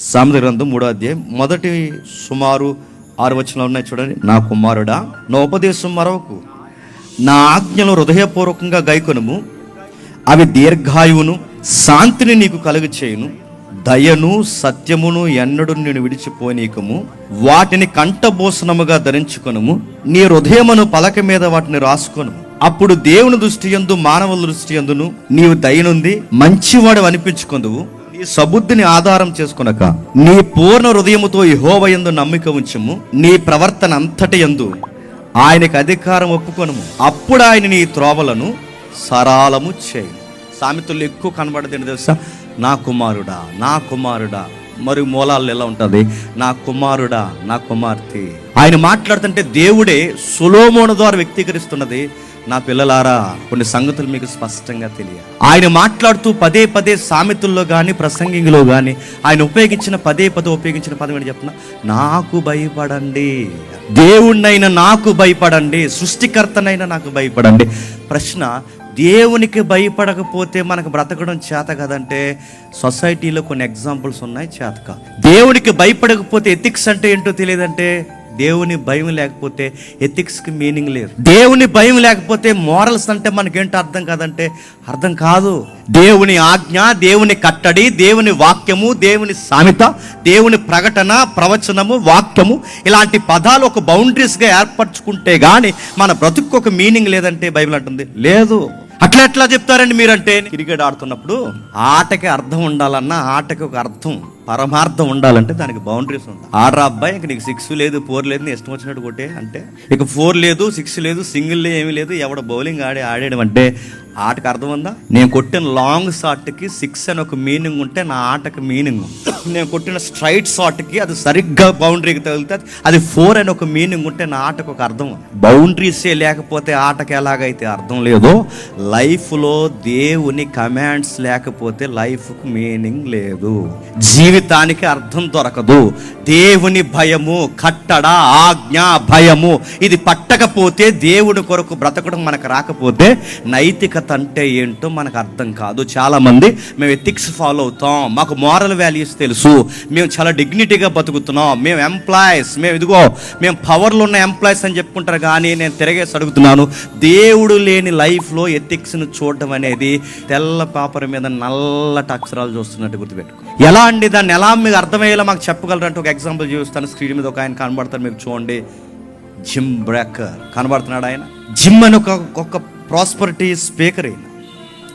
సామెత గ్రంథం మూడో అధ్యాయం. మొదటి సుమారు ఆరు వచనాలు ఉన్నాయి చూడండి. నా కుమారుడా నా ఉపదేశం మరవకు. నా ఆజ్ఞలు హృదయపూర్వకంగా గైకొనుము. అవి దీర్ఘాయువును శాంతిని నీకు కలుగు చేయును దయను సత్యమును ఎన్నడు నేను విడిచిపోనీకము వాటిని కంఠభూషణముగా ధరించుకొనుము. నీ హృదయమును పలక మీద వాటిని రాసుకొనుము. అప్పుడు దేవుని దృష్టి యందు మానవుల దృష్టి యందును నీవు దయనుంది మంచివాడు అనిపించుకొందువు. ఈ సబుద్ధిని ఆధారం చేసుకునక నీ పూర్ణ హృదయముతో యెహోవయందు నమ్మిక ఉంచము. నీ ప్రవర్తన అంతటి యందు ఆయనకు అధికారం ఒప్పుకొనము. అప్పుడు ఆయన నీ త్రోవలను సరాలము చేయి సామెతలు ఎక్కువ కనబడదండి తెలుసా? నా కుమారుడా నా కుమారుడా. మరి మూలాల్లో ఎలా ఉంటుంది? నా కుమారుడా నా కుమార్తె. ఆయన మాట్లాడుతుంటే దేవుడే సులోమోను ద్వారా వ్యక్తీకరిస్తున్నది. నా పిల్లలారా కొన్ని సంగతులు మీకు స్పష్టంగా తెలియ ఆయన మాట్లాడుతూ పదే పదే సామెతుల్లో కానీ ప్రసంగిలో కానీ ఆయన ఉపయోగించిన పదే పదే ఉపయోగించిన పదం ఏంటి చెప్తున్నా? నాకు భయపడండి. దేవుణ్ణైనా నాకు భయపడండి. సృష్టికర్తనైనా నాకు భయపడండి. ప్రశ్న దేవునికి భయపడకపోతే మనకు బ్రతకడం చేత కదంటే సొసైటీలో కొన్ని ఎగ్జాంపుల్స్ ఉన్నాయి చేతక దేవునికి భయపడకపోతే ఎథిక్స్ అంటే ఏంటో తెలియదంటే దేవుని భయం లేకపోతే ఎథిక్స్కి మీనింగ్ లేదు. దేవుని భయం లేకపోతే మోరల్స్ అంటే మనకేంటో అర్థం కాదంటే అర్థం కాదు. దేవుని ఆజ్ఞ దేవుని కట్టడి దేవుని వాక్యము దేవుని సామెత దేవుని ప్రకటన ప్రవచనము వాక్యము ఇలాంటి పదాలు ఒక బౌండరీస్గా ఏర్పరచుకుంటే కానీ మన బ్రతుకు ఒక మీనింగ్ లేదంటే బైబిల్ అంటుంది. లేదు. అట్లా ఎట్లా చెప్తారండి మీరంటే? క్రికెట్ ఆడుతున్నప్పుడు ఆటకి అర్థం ఉండాలన్నా ఆటకి ఒక అర్థం పరమార్థం ఉండాలంటే దానికి బౌండరీస్ ఉంటాయి ఆడరా అబ్బాయి ఇంక నీకు సిక్స్ లేదు ఫోర్ లేదు నీ ఇష్టం వచ్చినట్టు కొట్టే అంటే ఇక ఫోర్ లేదు సిక్స్ లేదు సింగిల్ ఏమీ లేదు ఎవడ బౌలింగ్ ఆడి ఆడేయడం అంటే ఆటకు అర్థం ఉందా? నేను కొట్టిన లాంగ్ షాట్కి సిక్స్ అని ఒక మీనింగ్ ఉంటే నా ఆటకు మీనింగ్ నేను కొట్టిన స్ట్రైట్ షాట్కి అది సరిగ్గా బౌండరీకి తగులుతుంది అది ఫోర్ అని ఒక మీనింగ్ ఉంటే నా ఆటకు ఒక అర్థం బౌండరీసే లేకపోతే ఆటకి ఎలాగైతే అర్థం లేదో లైఫ్లో దేవుని కమాండ్స్ లేకపోతే లైఫ్కు మీనింగ్ లేదు. జీవితానికి అర్థం దొరకదు. దేవుని భయము కట్టడ ఆజ్ఞ భయము. ఇది పట్టకపోతే దేవుని కొరకు బ్రతకడం మనకు రాకపోతే నైతికత అంటే ఏంటో మనకు అర్థం కాదు. చాలామంది మేము ఎథిక్స్ ఫాలో అవుతాం. మాకు మారల్ వాల్యూస్ తెలుసు. మేము చాలా డిగ్నిటీగా బతుకుతున్నాం. మేము ఎంప్లాయీస్. మేము ఇదిగో మేము పవర్లో ఉన్న ఎంప్లాయీస్ అని చెప్పుకుంటారు. కానీ నేను తిరగేసి అడుగుతున్నాను దేవుడు లేని లైఫ్లో ఎథిక్స్ను చూడడం అనేది తెల్ల పేపర్ మీద నల్లటి అక్షరాలు చూస్తున్నట్టు గుర్తుపెట్టుకో. ఎలా అండి దాన్ని ఎలా మీకు అర్థమయ్యేలా మాకు చెప్పగలరంటే ఒక ఎగ్జాంపుల్ చూస్తాను స్క్రీన్ మీద ఒక ఆయన కనబడతారు మీకు చూడండి. Jim Breaker. కనబడుతున్నాడు ఆయన? జిమ్ అని ఒక ఒక ప్రాస్పరిటీ స్పీకర్ అయిన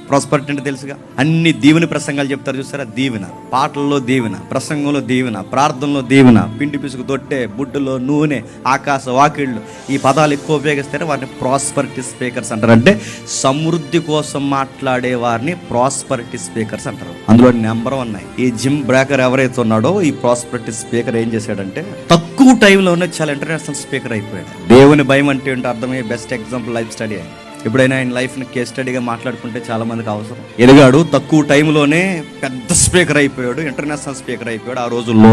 ప్రాస్పరిటీ అంటే తెలుసుగా. అన్ని దీవెన ప్రసంగాలు చెప్తారు చూసారా? దీవెన. పాటల్లో దీవెన ప్రసంగంలో దీవెన ప్రార్థనలో దీవెన పిండి పిసుకు దొట్టే బుడ్డులో నూనె ఆకాశ వాకిళ్ళు. ఈ పదాలు ఎక్కువ ఉపయోగిస్తారు. వాటిని ప్రాస్పరిటీ స్పీకర్స్ అంటారు. అంటే సమృద్ధి కోసం మాట్లాడే వారిని ప్రాస్పరిటీ స్పీకర్స్ అంటారు. అందులో నెంబర్ ఉన్నాయి. ఈ జిమ్ బ్రేకర్ ఎవరైతే ఉన్నాడో ఈ ప్రాస్పరిటీ స్పీకర్ ఏం చేశాడంటే తక్కువ టైంలోనే చాలా ఇంటర్నేషనల్ స్పీకర్ అయిపోయాడు. దేవుని భయం అంటే ఏంటో అర్థమయ్యే బెస్ట్ ఎగ్జాంపుల్ లైఫ్ స్టడీ అయింది. ఎప్పుడైనా ఆయన లైఫ్ని కేస్ స్టడీగా మాట్లాడుకుంటే చాలామందికి అవసరం. ఎదిగాడు తక్కువ టైంలోనే పెద్ద స్పీకర్ అయిపోయాడు ఇంటర్నేషనల్ స్పీకర్ అయిపోయాడు. ఆ రోజుల్లో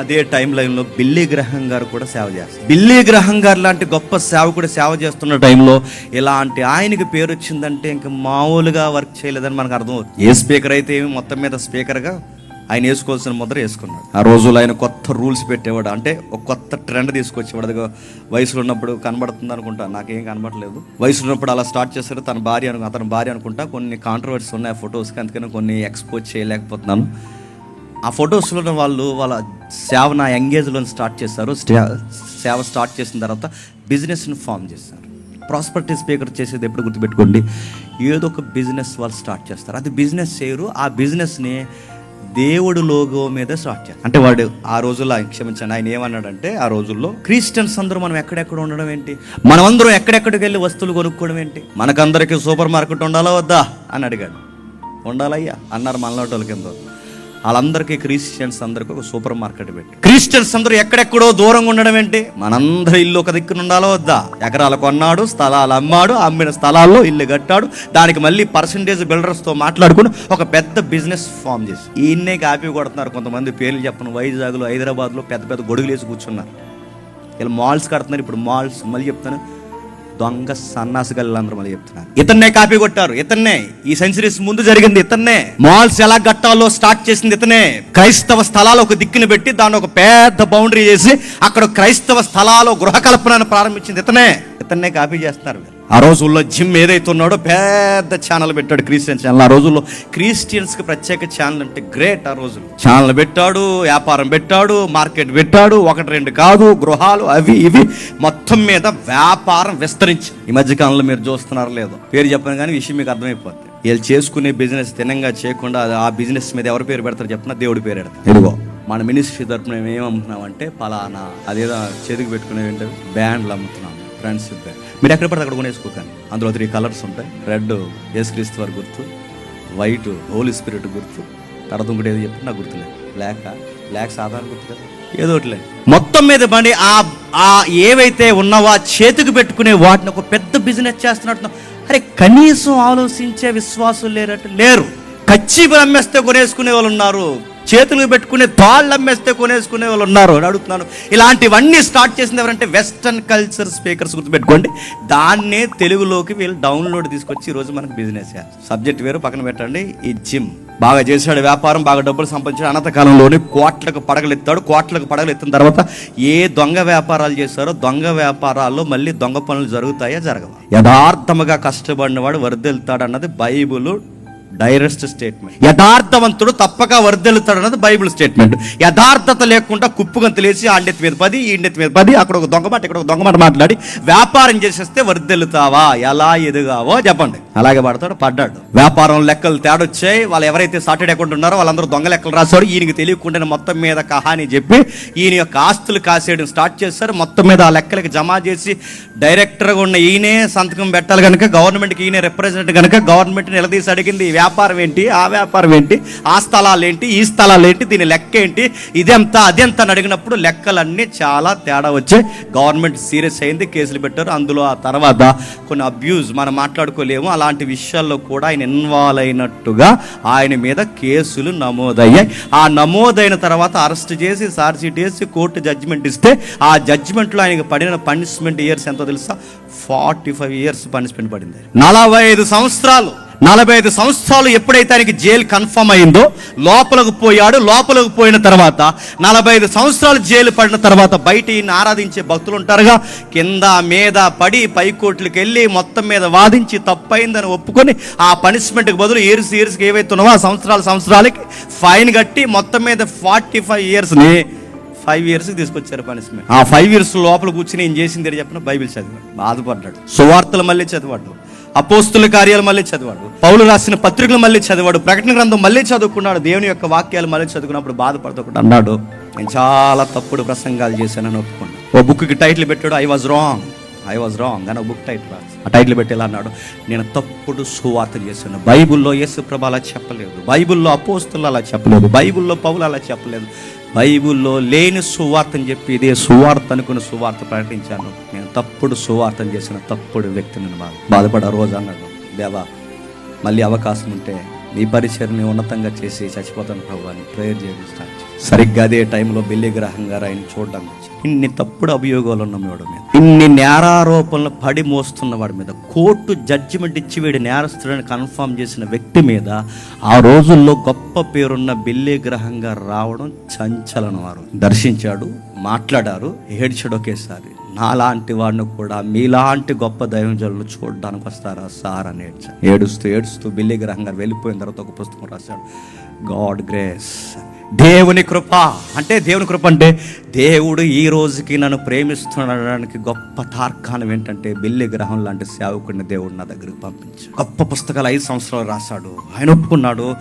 అదే టైం లైన్లో బిల్లీ గ్రహం గారు కూడా సేవ చేస్తారు. బిల్లీ గ్రహం గారు లాంటి గొప్ప సేవకుడు సేవ చేస్తున్న టైంలో ఇలాంటి ఆయనకి పేరు వచ్చిందంటే ఇంకా మామూలుగా వర్క్ చేయలేదని మనకు అర్థం అవుతుంది ఏ స్పీకర్ అయితే ఏమి మొత్తం మీద స్పీకర్గా ఆయన వేసుకోవాల్సిన ముద్ర వేసుకున్నాడు. ఆ రోజుల్లో ఆయన కొత్త రూల్స్ పెట్టేవాడు. అంటే ఒక కొత్త ట్రెండ్ తీసుకొచ్చేవాడు. అది వయసులో ఉన్నప్పుడు కనబడుతుంది అనుకుంటా. నాకేం కనబడలేదు. వయసులో ఉన్నప్పుడు అలా స్టార్ట్ చేశారు తన భార్య అను అతని భార్య అనుకుంటా కొన్ని కాంట్రవర్సీస్ ఉన్నాయి ఆ ఫొటోస్కి అందుకని కొన్ని ఎక్స్పోజ్ చేయలేకపోతున్నాను. ఆ ఫొటోస్లో ఉన్న వాళ్ళు వాళ్ళ సేవ నా ఎంగేజ్లో స్టార్ట్ చేశారు. సేవ స్టార్ట్ చేసిన తర్వాత బిజినెస్ని ఫామ్ చేశారు. ప్రాస్పర్టీ స్పీకర్ చేసేది ఎప్పుడు గుర్తుపెట్టుకోండి. ఏదో ఒక బిజినెస్ వాళ్ళు స్టార్ట్ చేస్తారు. అది బిజినెస్ చేయరు. ఆ బిజినెస్ని దేవుడు లోగో మీద స్టార్ట్ చేస్తారు అంటే వాడు ఆ రోజుల్లో క్షమించండి ఆయన ఏమన్నాడంటే ఆ రోజుల్లో క్రిస్టియన్స్ అందరూ మనం ఎక్కడెక్కడ ఉండడం ఏంటి? మనమందరం ఎక్కడెక్కడికి వెళ్ళి వస్తువులు కొనుక్కోవడం ఏంటి? మనకందరికీ సూపర్ మార్కెట్ ఉండాలా వద్దా? అని అడిగాడు. ఉండాలయ్యా అన్నారు మనలోటోళ్ళ కింద వాళ్ళందరికీ క్రిస్టియన్స్ అందరికీ ఒక సూపర్ మార్కెట్ పెట్టి. క్రిస్టియన్స్ అందరూ ఎక్కడెక్కడో దూరంగా ఉండడం ఏంటి? మనందరి ఇల్లు ఒక దిక్కున ఉండాలో వద్దా? ఎకరాలు కొన్నాడు స్థలాలు అమ్మాడు అమ్మిన స్థలాల్లో ఇల్లు కట్టాడు. దానికి మళ్ళీ పర్సంటేజ్ బిల్డర్స్తో మాట్లాడుకుని ఒక పెద్ద బిజినెస్ ఫామ్ చేసి. ఈయన్నే కాపీ కొడుతున్నారు కొంతమంది పేర్లు చెప్పను. వైజాగ్లో హైదరాబాద్లో పెద్ద పెద్ద గొడుగులు వేసి కూర్చున్నారు. ఇలా మాల్స్ కడుతున్నారు. ఇప్పుడు మాల్స్ మళ్ళీ చెప్తాను. దొంగ సన్నాసి మళ్ళీ చెప్తున్నారు. ఇతన్నే కాపీ కొట్టారు ఇతన్నే. ఈ సెంచరీస్ ముందు జరిగింది ఇతన్నే. మాల్స్ ఎలా కట్టాలో స్టార్ట్ చేసింది ఇతనే క్రైస్తవ స్థలాలు ఒక దిక్కుని పెట్టి దాన్ని ఒక పెద్ద బౌండరీ చేసి అక్కడ క్రైస్తవ స్థలాలు గృహ కల్పనను ప్రారంభించింది ఇతనే ఇతన్నే కాపీ చేస్తున్నారు ఆ రోజుల్లో జిమ్ ఏదైతే ఉన్నాడో పెద్ద ఛానల్ పెట్టాడు క్రిస్టియన్ ఛానల్ ఆ రోజుల్లో క్రిస్టియన్స్కి ప్రత్యేక ఛానల్ అంటే గ్రేట్ ఆ రోజులు ఛానల్ పెట్టాడు వ్యాపారం పెట్టాడు మార్కెట్ పెట్టాడు ఒకటి రెండు కాదు గృహాలు అవి ఇవి మొత్తం మీద వ్యాపారం విస్తరించి. ఈ మధ్య కాలంలో మీరు చూస్తున్నారు లేదో. పేరు చెప్పను కానీ విషయం మీకు అర్థమైపోద్ది. వీళ్ళు చేసుకునే బిజినెస్ తినంగా చేయకుండా ఆ బిజినెస్ మీద ఎవరి పేరు పెడతారు చెప్పిన? దేవుడి పేరు పెడతారు ఇదిగో. మన మినిస్ట్రీ తరపున మేము ఏమమ్ముతున్నామంటే పలానా అదేదో చేతికి పెట్టుకునే ఏంటంటే బ్యాండ్లు అమ్ముతున్నాం. ఫ్రెండ్షిప్ బ్యాండ్ మీరు ఎక్కడ పడితే అక్కడ కొనేసుకోకండి. అందులో త్రీ కలర్స్ ఉంటాయి. రెడ్ యేసుక్రీస్తు వారి గుర్తు. వైట్ హోలీ స్పిరిట్ గుర్తు. తర్వాత ఇంకోటి ఏదో చెప్పి నాకు గుర్తులేదు. బ్లాక్ బ్లాక్ సాధారణ గుర్తు కదా? ఏదో ఒకటి మొత్తం మీద బండి ఆ ఆ ఏవైతే ఉన్నావో ఆ చేతికి పెట్టుకునే వాటిని ఒక పెద్ద బిజినెస్ చేస్తున్నట్టు. అరే కనీసం ఆలోచించే విశ్వాసం లేరట్టు లేరు. కచ్చి అమ్మేస్తే కొనేసుకునే వాళ్ళు ఉన్నారు. చేతులు పెట్టుకునే తాళ్ళు అమ్మేస్తే కొనేసుకునే వాళ్ళు ఉన్నారు అని అడుగుతున్నాను. ఇలాంటివన్నీ స్టార్ట్ చేసింది ఎవరంటే వెస్టర్న్ కల్చర్ స్పీకర్స్ గుర్తుపెట్టుకోండి. దాన్నే తెలుగులోకి వీళ్ళు డౌన్లోడ్ తీసుకొచ్చి ఈరోజు మనకు బిజినెస్ సబ్జెక్ట్ వేరు పక్కన పెట్టండి. ఈ జిమ్. బాగా చేశాడు వ్యాపారం బాగా డబ్బులు సంపాదించాడు. అనంత కాలంలోనే కోట్లకు పడగలు ఎత్తాడు కోట్లకు పడగలు ఎత్తిన తర్వాత ఏ దొంగ వ్యాపారాలు చేస్తారో దొంగ వ్యాపారాల్లో మళ్ళీ దొంగ పనులు జరుగుతాయా జరగవా? యథార్థముగా కష్టపడినవాడు వరదెళ్తాడు అన్నది బైబుల్ డైరెక్ట్ స్టేట్మెంట్. యథార్థవంతుడు తప్పక వర్ధెలుతాడు అన్నది బైబిల్ స్టేట్మెంట్. యథార్థత లేకుండా కుప్పుగంతులేసి ఆండెత్తి మీద పది ఈండెత్తి మీద పది అక్కడ ఒక దొంగ మాట ఇక్కడ ఒక దొంగ మాట మాట్లాడి వ్యాపారం చేసేస్తే వర్ధెలుతావా ఎలా ఎదుగావో చెప్పండి. అలాగే పడతాడు పడ్డాడు. వ్యాపారం లెక్కలు తేడొచ్చాయి వాళ్ళు ఎవరైతే సాటర్డే అకౌంట్ ఉన్నారో వాళ్ళందరూ దొంగ లెక్కలు రాశారు. ఈయనకి తెలియకుండా మొత్తం మీద కహాని చెప్పి ఈయన యొక్క ఆస్తులు కాసేయడం స్టార్ట్ చేశారు. మొత్తం మీద ఆ లెక్కలకి జమ చేసి డైరెక్టర్గా ఉన్న ఈయనే సంతకం పెట్టాలి కనుక గవర్నమెంట్కి ఈయన రిప్రజెంట్ కనుక గవర్నమెంట్ నిలదీసి అడిగింది ఈ వ్యాపారం ఏంటి? ఆ వ్యాపారం ఏంటి? ఆ స్థలాలు ఏంటి? ఈ స్థలాలు ఏంటి? దీని లెక్క ఏంటి? ఇదెంత అదెంత? అని అడిగినప్పుడు లెక్కలన్నీ చాలా తేడా వచ్చాయి. గవర్నమెంట్ సీరియస్ అయింది కేసులు పెట్టారు. అందులో ఆ తర్వాత కొన్ని అబ్యూజ్ మనం మాట్లాడుకోలేము. అలా అలాంటి విషయాల్లో కూడా ఆయన ఇన్వాల్వ్ అయినట్టుగా ఆయన మీద కేసులు నమోదయ్యాయి. ఆ నమోదైన తర్వాత అరెస్ట్ చేసి ఛార్జ్షీట్ వేసి కోర్టు జడ్జిమెంట్ ఇస్తే ఆ జడ్జిమెంట్లో ఆయనకి పడిన పనిష్మెంట్ ఇయర్స్ ఎంతో తెలుసా? ఫార్టీ ఫైవ్ ఇయర్స్ పనిష్మెంట్ పడింది. నలభై ఐదు సంవత్సరాలు. నలభై ఐదు సంవత్సరాలు ఎప్పుడైతే ఆయనకి జైలు కన్ఫర్మ్ అయిందో లోపలకు పోయాడు. లోపలకు పోయిన తర్వాత నలభై ఐదు సంవత్సరాలు జైలు పడిన తర్వాత బయట ఈయన ఆరాధించే భక్తులు ఉంటారుగా. కింద మీద పడి పైకోట్లకి వెళ్ళి మొత్తం మీద వాదించి తప్పైందని ఒప్పుకొని ఆ పనిష్మెంట్కి బదులు ఇయర్స్ ఇయర్స్కి ఏవైతే ఉన్నావో ఆ సంవత్సరాల సంవత్సరాలకి ఫైన్ కట్టి మొత్తం మీద ఫార్టీ ఫైవ్ ఇయర్స్ని ఫైవ్ ఇయర్స్కి తీసుకొచ్చారు పనిష్మెంట్. ఆ ఫైవ్ ఇయర్స్ లోపల కూర్చుని ఏం చేసింది చెప్పిన బైబిల్ చదివాడు. బాధపడ్డాడు. సువార్తలు మళ్ళీ చదివాడు. అపోస్తుల కార్యాలు మళ్ళీ చదివాడు. పౌలు రాసిన పత్రికలు మళ్ళీ చదివాడు. ప్రకటన గ్రంథం మళ్ళీ చదువుకున్నాడు. దేవుని యొక్క వాక్యాలు మళ్ళీ చదువుకున్నప్పుడు బాధపడుతూ అన్నాడు. నేను చాలా తప్పుడు ప్రసంగాలు చేశానని ఒప్పుకున్నాను ఓ బుక్కి టైటిల్ పెట్టాడు I was wrong I was wrong అని బుక్ టైటిల్ రాసి ఆ టైటిల్ పెట్టేలా అన్నాడు. నేను తప్పుడు సువార్త చేశాను. బైబుల్లో యేసు ప్రభు అలా చెప్పలేదు. బైబిల్లో అపోస్తులు అలా చెప్పలేదు. బైబుల్లో పౌలు అలా చెప్పలేదు. బైబుల్లో లేని సువార్తని చెప్పి ఇదే సువార్త అనుకున్న సువార్త ప్రకటించాను. నేను తప్పుడు సువార్తను చేసిన తప్పుడు వ్యక్తిని బాధ బాధపడ రోజు అన్నాడు దేవా మళ్ళీ అవకాశం ఉంటే నీ పరిచయని ఉన్నతంగా చేసి చచ్చిపోతాను ప్రభు అని ప్రేయర్ చేయడం స్టార్ట్ సరిగ్గా అదే టైంలో బిల్లి గ్రహం గారు ఆయన చూడడం ఇన్ని తప్పుడు అభియోగాలు ఉన్న వాడి మీద ఇన్ని నేరారోపణలు పడి మోస్తున్న వాడి మీద కోర్టు జడ్జిమెంట్ ఇచ్చి వీడి నేరస్తుడని కన్ఫర్మ్ చేసిన వ్యక్తి మీద ఆ రోజుల్లో గొప్ప పేరున్న బిల్లి గ్రహంగా రావడం చంచలనం వారు దర్శించాడు మాట్లాడారు ఏడ్చాడు ఒకేసారి. నాలాంటి వాడిని కూడా మీలాంటి గొప్ప దైవజనులు చూడడానికి వస్తారా? సార్ అని ఏడ్చాడు ఏడుస్తూ ఏడుస్తూ బిల్లి గ్రహం గారు వెళ్ళిపోయిన తర్వాత ఒక పుస్తకం రాశాడు. God grace. దేవుని కృప. అంటే దేవుని కృప అంటే దేవుడు ఈ రోజుకి నన్ను ప్రేమిస్తున్నాడానికి గొప్ప తార్కాణం ఏంటంటే బిల్లి గ్రహం లాంటి సేవకుడిని దేవుడు నా దగ్గరికి పంపించాడు. గొప్ప పుస్తకాలు ఐదు సంవత్సరాలు రాశాడు. ఆయన ఒప్పుకున్నాడు.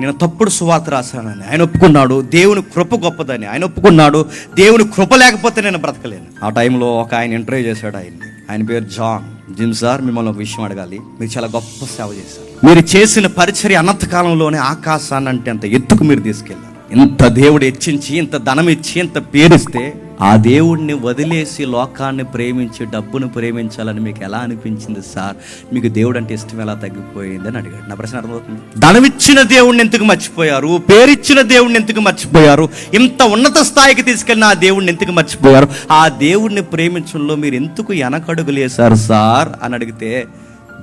నేను తప్పుడు సువార్త రాశానని. ఆయన ఒప్పుకున్నాడు. దేవుని కృప గొప్పదని. ఆయన ఒప్పుకున్నాడు. దేవుని కృప లేకపోతే నేను బ్రతకలేను. ఆ టైంలో ఒక ఆయన ఇంటర్వ్యూ చేశాడు ఆయన్ని. ఆయన పేరు జాన్. జిమ్ సార్ మిమ్మల్ని ఒక విషయం అడగాలి. మీరు చాలా గొప్ప సేవ చేశారు. మీరు చేసిన పరిచర్య అనంత కాలంలోనే ఆకాశాన్ని అంటే అంత ఎత్తుకు మీరు తీసుకెళ్ళారు ఇంత దేవుడు హెచ్చించి ఇంత ధనం ఇచ్చి ఇంత పేరిస్తే ఆ దేవుణ్ణి వదిలేసి లోకాన్ని ప్రేమించి డబ్బును ప్రేమించాలని మీకు ఎలా అనిపించింది సార్? మీకు దేవుడు అంటే ఇష్టం ఎలా తగ్గిపోయింది అని అడిగాడు. నా ప్రశ్న అర్థమవుతుంది? ధనమిచ్చిన దేవుణ్ణి ఎందుకు మర్చిపోయారు? పేరిచ్చిన దేవుణ్ణి ఎందుకు మర్చిపోయారు? ఇంత ఉన్నత స్థాయికి తీసుకెళ్ళిన ఆ దేవుణ్ణి ఎందుకు మర్చిపోయారు? ఆ దేవుణ్ణి ప్రేమించడంలో మీరు ఎందుకు వెనకడుగులేశారు సార్ అని అడిగితే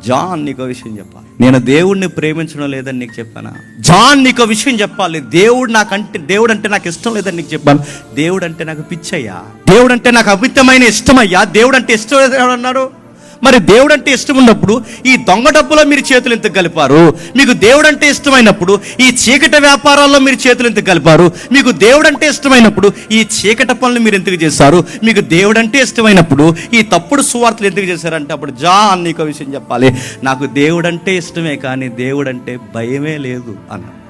జాన్ నీకు విషయం చెప్పాలి. నేను దేవుణ్ణి ప్రేమించడం లేదని నీకు చెప్పానా? జాన్ నీకు విషయం చెప్పాలి. దేవుడు నాకంటే దేవుడు అంటే నాకు ఇష్టం లేదని నీకు చెప్పాను. దేవుడు అంటే నాకు పిచ్చయ్యా. దేవుడు అంటే నాకు అమితమైన ఇష్టమయ్యా. దేవుడు అంటే ఇష్టం లేదని అన్నాడు మరి దేవుడు అంటే ఇష్టం ఉన్నప్పుడు ఈ దొంగ డబ్బులో మీరు చేతులు ఎంత కలిపారు? మీకు దేవుడు అంటే ఇష్టమైనప్పుడు ఈ చీకటి వ్యాపారాల్లో మీరు చేతులు ఎంత కలిపారు? మీకు దేవుడు అంటే ఇష్టమైనప్పుడు ఈ చీకట పనులు మీరు ఎందుకు చేశారు? మీకు దేవుడు అంటే ఇష్టమైనప్పుడు ఈ తప్పుడు సువార్తలు ఎందుకు చేశారంటే అప్పుడు జా నీకు విషయం చెప్పాలి. నాకు దేవుడు అంటే ఇష్టమే కానీ దేవుడు అంటే భయమే లేదు అన్నాడు.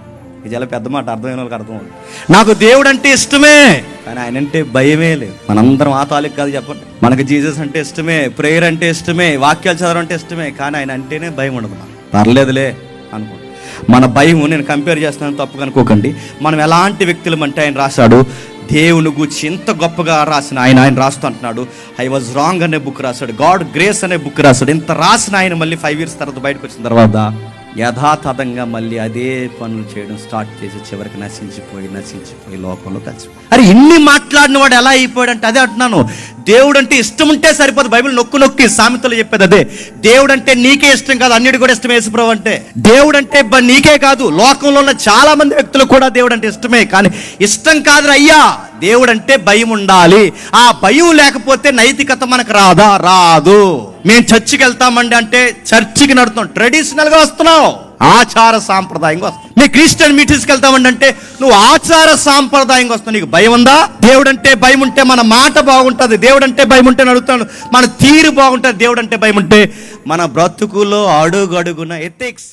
ఇది చాలా పెద్ద మాట అర్థమైన వాళ్ళకి అర్థమవుతుంది నాకు దేవుడు అంటే ఇష్టమే. కానీ ఆయన అంటే భయమే లేదు. మనందరం ఆ తాలూకు కాదు చెప్పండి. మనకు జీసస్ అంటే ఇష్టమే ప్రేయర్ అంటే ఇష్టమే వాక్యాలు చదవడం అంటే ఇష్టమే కానీ ఆయన అంటేనే భయం ఉండదు మనకు. పర్లేదులే అనుకో. మన భయం నేను కంపేర్ చేస్తున్నాను తప్పు అనుకోకండి. మనం ఎలాంటి వ్యక్తులం అంటే ఆయన రాశాడు? దేవుని గురించి ఎంత గొప్పగా రాసిన ఆయన ఆయన రాస్తూ అంటున్నాడు. ఐ వాజ్ రాంగ్ అనే బుక్ రాశాడు. గాడ్ గ్రేస్ అనే బుక్ రాశాడు. ఇంత రాసిన ఆయన మళ్ళీ ఫైవ్ ఇయర్స్ తర్వాత బయటకు వచ్చిన తర్వాత యథాతథంగా మళ్ళీ అదే పనులు చేయడం స్టార్ట్ చేసి చివరికి నశించిపోయి నశించిపోయి లోకంలో కలిసి అరే ఇన్ని మాట్లాడిన వాడు ఎలా అయిపోయాడు అంటే అదే అంటున్నాను. దేవుడు అంటే ఇష్టం ఉంటే సరిపోదు. బైబిల్ నొక్కు నొక్కి సామెతలు చెప్పేది అదే. దేవుడు అంటే నీకే ఇష్టం కాదు అన్నిటి కూడా ఇష్టం యేసుప్రభు అంటే. దేవుడు అంటే నీకే కాదు. లోకంలో ఉన్న చాలా మంది వ్యక్తులు కూడా దేవుడు అంటే ఇష్టమే కానీ ఇష్టం కాదు అయ్యా. దేవుడు అంటే భయం ఉండాలి. ఆ భయం లేకపోతే నైతికత మనకు రాదా? రాదు. మేము చర్చికి వెళ్తామండి అంటే చర్చికి నడుతున్నాం. ట్రెడిషనల్గా వస్తున్నాం. ఆచార సాంప్రదాయంగా వస్తావు నీ క్రిస్టియన్ మీటింగ్స్కి వెళ్తామండి అంటే నువ్వు ఆచార సాంప్రదాయంగా వస్తావు నీకు భయం ఉందా? దేవుడు అంటే భయం ఉంటే మన మాట బాగుంటుంది. దేవుడు అంటే భయం ఉంటే అడుగుతాను మన తీరు బాగుంటుంది. దేవుడు అంటే భయం ఉంటే మన బ్రతుకులో అడుగడుగున ఎథిక్స్.